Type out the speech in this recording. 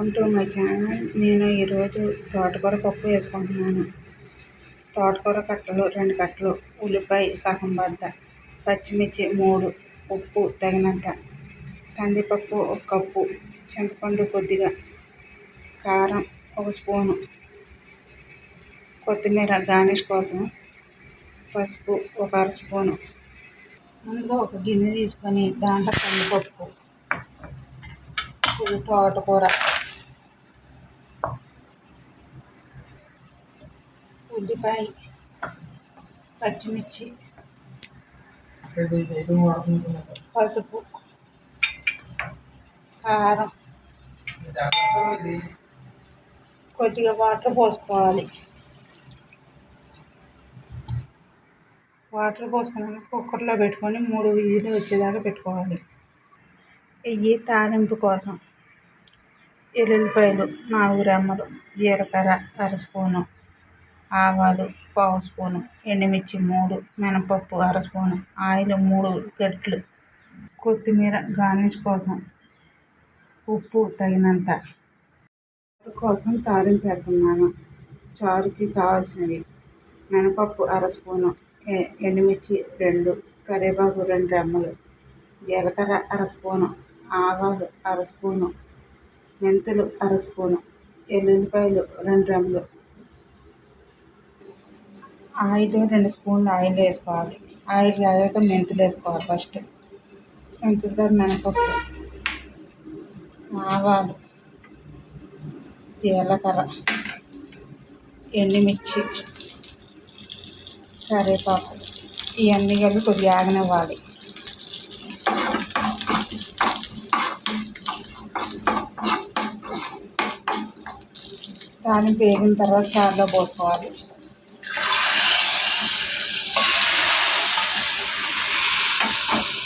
Welcome to my channel నేను ఈరోజు తోటకూర పప్పు వేసుకుంటున్నాను. తోటకూర కట్టలు రెండు కట్టలు ఉల్లిపాయ సగం బద్ద పచ్చిమిర్చి మూడు ఉప్పు తగినంత కందిపప్పు ఒక కప్పు చింతపండు కొద్దిగా కారం ఒక స్పూను కొత్తిమీర గార్నిష్ కోసం పసుపు ఒక అర స్పూను. ముందుగా ఒక గిన్నె తీసుకొని దాంట్లో కందిపప్పు ఇది తోటకూర. ఉల్లిపాయ పచ్చిమిర్చి పసుపు కారం కొద్దిగా వాటర్ పోసుకోవాలి. వాటర్ పోసుకున్నాక కుక్కర్లో పెట్టుకొని మూడు విజిల్ వచ్చేదాకా పెట్టుకోవాలి. ఇవి తాలింపు కోసం ఎల్లుల్లిపాయలు నాలుగు రెమ్మలు జీలకర్ర అర స్పూను ఆవాలు పావు స్పూను ఎండుమిర్చి మూడు మినపప్పు అర స్పూను ఆయిల్ మూడు గట్లు కొత్తిమీర గార్నిష్ కోసం ఉప్పు తగినంత కోసం తాలింపు పెడుతున్నాను. చారుకి కావాల్సినవి మినపప్పు అర స్పూను ఎ- ఎండుమిర్చి రెండు కరివేపాకు రెండు రెమ్మలు జీలకర్ర అర స్పూను ఆవాలు అర స్పూను మెంతులు అర స్పూను ఎల్లుల్లిపాయలు రెండు రెమ్మలు ఆయిల్ రెండు స్పూన్లు ఆయిల్ వేసుకోవాలి. ఆయిల్ కాగాక మెంతులు వేసుకోవాలి ఫస్ట్. మెంతులతో మినపప్పు. ఆవాలు జీలకర్ర ఎండుమిర్చి కరివేపాకు ఇవన్నీ కలిపి కొద్దిగా ఆగనివ్వాలి. తాలింపు వేగిన తర్వాత చారులో పోసుకోవాలి. you